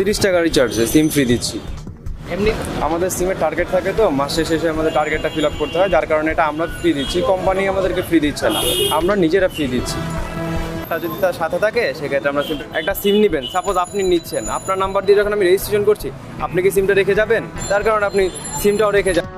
তিরিশ টাকা রিচার্জে SIM free দিচ্ছি। এমনি আমাদের সিমের টার্গেট থাকে তো মাসের শেষে আমাদের টার্গেটটা ফিল আপ করতে হয় যার কারণে এটা আমরা ফ্রি দিচ্ছি। কোম্পানি আমাদেরকে ফ্রি দিচ্ছে না আমরা নিজেরা ফ্রি দিচ্ছি। তা যদি তার সাথে থাকে সেক্ষেত্রে আমরা সিম একটা সিম নেবেন। সাপোজ আপনি নিচ্ছেন আপনার নাম্বার দিয়ে যখন আমি রেজিস্ট্রেশন করছি আপনি কি সিমটা রেখে যাবেন? তার কারণে আপনি সিমটাও রেখে যাবেন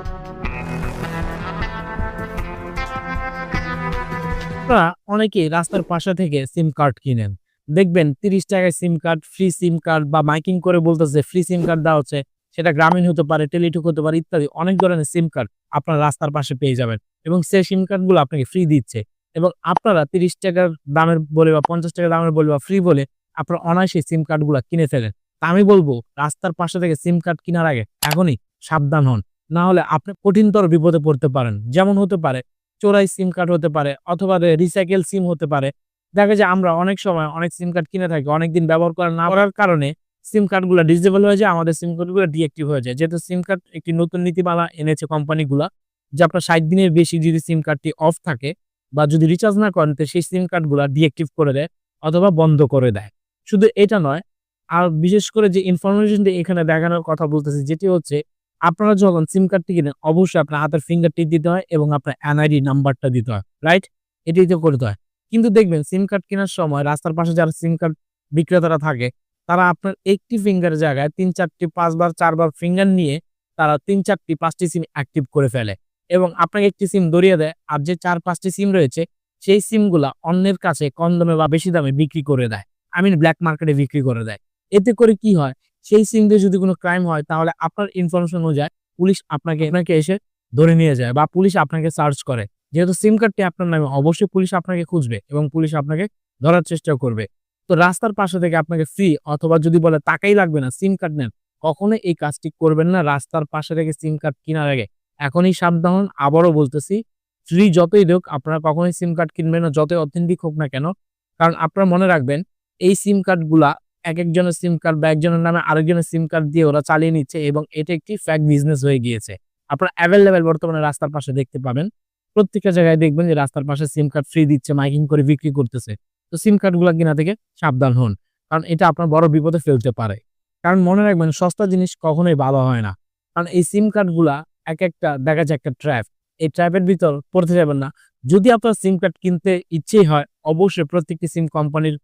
আপনারা অনেকেই রাস্তার পাশে থেকে সিম কার্ড কিনেন। দেখবেন তিরিশ টাকায় SIM card free SIM card বা মাইকিং করে বলতেছে ফ্রি সিম কার্ড দেওয়া হচ্ছে। সেটা গ্রামীণ হতে পারে, টেলিটুক হতে পারে, ইত্যাদি। অনেক ধরনের সিম কার্ড আপনার রাস্তার পাশে পেয়ে যাবেন এবং সেই সিম কার্ডগুলো আপনাকে ফ্রি দিচ্ছে। এবং আপনারা তিরিশ টাকার দামের বলে বা পঞ্চাশ টাকার দামের বলে বা ফ্রি বলে আপনারা অনায়াসে সিম কার্ডগুলো কিনে ফেলেন। তা আমি বলব, রাস্তার পাশে থেকে সিম কার্ড কেনার আগে এখনই সাবধান হন। না হলে আপনি কঠিনতর বিপদে পড়তে পারেন। যেমন হতে পারে, চোরাই সিম কার্ড হতে পারে, অথবা রিসাইকেল সিম হতে পারে। দেখা যায় আমরা অনেক সময় অনেক সিম কার্ড কিনে থাকি, অনেকদিন ব্যবহার করা না করার কারণে সিম কার্ডগুলো ডিসেবল হয়ে যায়, আমাদের সিম কার্ডগুলো ডিএক্টিভ হয়ে যায়। যেহেতু সিম কার্ড একটি নতুন নীতিমালা এনেছে কোম্পানিগুলা যে আপনার ষাট দিনের বেশি যদি সিম কার্ডটি অফ থাকে বা যদি রিচার্জ না করেন, তো সেই সিম কার্ডগুলো ডিএক্টিভ করে দেয় অথবা বন্ধ করে দেয়। শুধু এটা নয়, আর বিশেষ করে যে ইনফরমেশনটি এখানে দেখানোর কথা বলতেছি, যেটি হচ্ছে আপনারা যখন সিম কার্ডটি কিনেন, অবশ্যই আপনার হাতের ফিঙ্গারটি দিতে হয় এবং আপনার এনআইডি নাম্বারটা দিতে হয় রাইট এটি তো করতে হয় কিন্তু দেখবেন সিম কার্ড কেনার সময় রাস্তার পাশে যারা সিম কার্ড বিক্রেতারা থাকে, তারা আপনার একটি ফিঙ্গারের জায়গায় তিন চারটি, পাঁচবার, চারবার ফিঙ্গার নিয়ে তারা তিন চারটি, পাঁচটি সিম অ্যাক্টিভ করে ফেলে এবং আপনাকে একটি সিম ধরিয়ে দেয় আর যে চার, পাঁচটি সিম রয়েছে, সেই সিমগুলা অন্যের কাছে কম দামে বা বেশি দামে বিক্রি করে দেয়। আই মিন ব্ল্যাক মার্কেটে বিক্রি করে দেয়। এতে করে কি হয়? সেই সিম দিয়ে যদি কোনো ক্রাইম হয়, তাহলে আপনার ইনফরমেশন অনুযায়ী পুলিশ আপনাকে আপনাকে এসে ধরে নিয়ে যায় বা পুলিশ আপনাকে সার্চ করে। যেহেতু সিম কার্ডটি আপনার নামে, অবশ্যই পুলিশ আপনাকে খুঁজবে এবং পুলিশ আপনাকে ধরার চেষ্টা করবে। তো রাস্তার পাশে থেকে আপনাকে ফ্রি অথবা যদি বলে টাকাই লাগবে না, সিম কার্ড নেন। কখনোই এই কাজটি করবেন না। রাস্তার পাশে থেকে সিম কার্ড কেনার আগে। এখনই সাবধান, আবারও বলতেছি ফ্রি যতই হোক আপনারা কখনোই সিম কার্ড কিনবেন না, যতই অথেন্টিক হোক না কেন। কারণ আপনারা মনে রাখবেন, এই সিম কার্ডগুলা এক একজনের সিম কার্ড বা একজনের নামে আরেকজনের সিম কার্ড দিয়ে ওরা চালিয়ে নিচ্ছে এবং এটা একটি ফ্যাক বিজনেস হয়ে গিয়েছে। আপনারা অ্যাভেলেবেল বর্তমানে রাস্তার পাশে দেখতে পাবেন। প্রত্যেকটা জায়গায় দেখবেন যে রাস্তার পাশে সিম কার্ড ফ্রি দিচ্ছে, মাইকিং করে বিক্রি করতেছে। তো সিম কার্ড কার্ডগুলো কিনা থেকে সাবধান হন, কারণ এটা আপনার বড় বিপদে ফেলতে পারে। কারণ মনে রাখবেন, সস্তা জিনিস কখনোই ভালো হয় না। কারণ এই সিম কার্ডগুলা এক একটা, দেখা যায় একটা ট্র্যাপ এই ট্র্যাপের ভিতর পড়তে যাবেন না। যদি আপনার সিম কার্ড কিনতে ইচ্ছেই হয়, অবশ্যই প্রত্যেকটি সিম কোম্পানির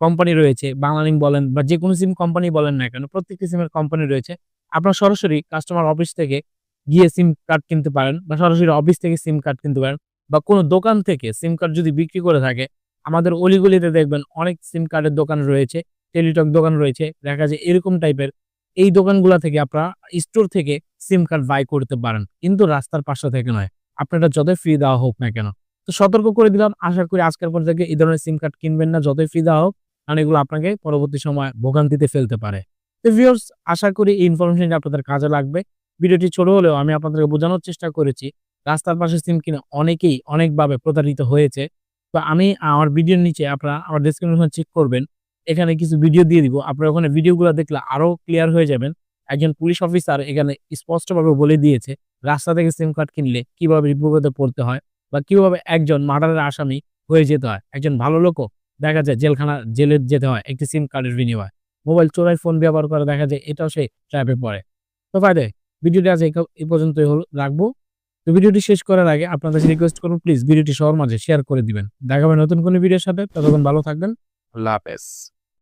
কোম্পানি রয়েছে, বাংলালিংক বলেন বা যে কোনো সিম কোম্পানি বলেন না কেন, প্রত্যেকটি সিমের কোম্পানি রয়েছে। আপনার সরাসরি কাস্টমার অফিস থেকে গিয়ে সিম কার্ড কিনতে পারেন বা সরাসরি অফিস থেকে সিম কার্ড কিনতে পারেন বা কোনো দোকান থেকে সিম কার্ড যদি বিক্রি করে থাকে, আমাদের অলিগলিতে দেখবেন অনেক সিম কার্ডের দোকান রয়েছে টেলিটক দোকান রয়েছে, দেখা যায় এরকম টাইপের এই দোকানগুলা থেকে আপনারা স্টোর থেকে সিম কার্ড বাই করতে পারেন, কিন্তু রাস্তার পাশে থেকে নয়। আপনারা যতই ফ্রি দেওয়া হোক না কেন। তো সতর্ক করে দিলাম, আশা করি আজকের পর থেকে এই ধরনের সিম কার্ড কিনবেন না, যতই ফ্রি দেওয়া হোক, কারণ এগুলো আপনাকে পরবর্তী সময় ভোগান্তিতে ফেলতে পারে। তো ভিউয়ার্স আশা করি এই ইনফরমেশনটা আপনাদের কাজে লাগবে। ভিডিওটি ছোট হলেও আমি আপনাদেরকে বোঝানোর চেষ্টা করেছি, রাস্তার পাশে সিম কিনে অনেকেই অনেকভাবে প্রতারিত হয়েছে। তো আমি আমার ভিডিওর নিচে আপনারা আমার ডেসক্রিপশন চেক করবেন, এখানে কিছু ভিডিও দিয়ে দিব। আপনারা ওখানে ভিডিওগুলো দেখলে আরও ক্লিয়ার হয়ে যাবেন। একজন পুলিশ অফিসার এখানে স্পষ্টভাবে বলে দিয়েছে, রাস্তা থেকে সিম কার্ড কিনলে কীভাবে বিপদে পড়তে হয় বা কীভাবে একজন মার্ডারের আসামি হয়ে যেতে হয়। একজন ভালো লোকও দেখা যায় জেলখানা, জেলে যেতে হয়, একটি সিম কার্ডের বিনিময়। মোবাইল চোরাই ফোন ব্যবহার করে দেখা যায় এটাও সেই ট্র্যাপে পড়ে। তো ফায়দে ভিডিওটি আজ এই- পর্যন্তই হল রাখব। তো ভিডিওটি শেষ করার আগে আপনাদের রিকোয়েস্ট করুন প্লিজ ভিডিওটি সবার মাঝে শেয়ার করে দিবেন। দেখাবেন নতুন কোনো ভিডিওর সাথে। ততক্ষণ ভালো থাকবেন। আল্লাহ হাফেজ।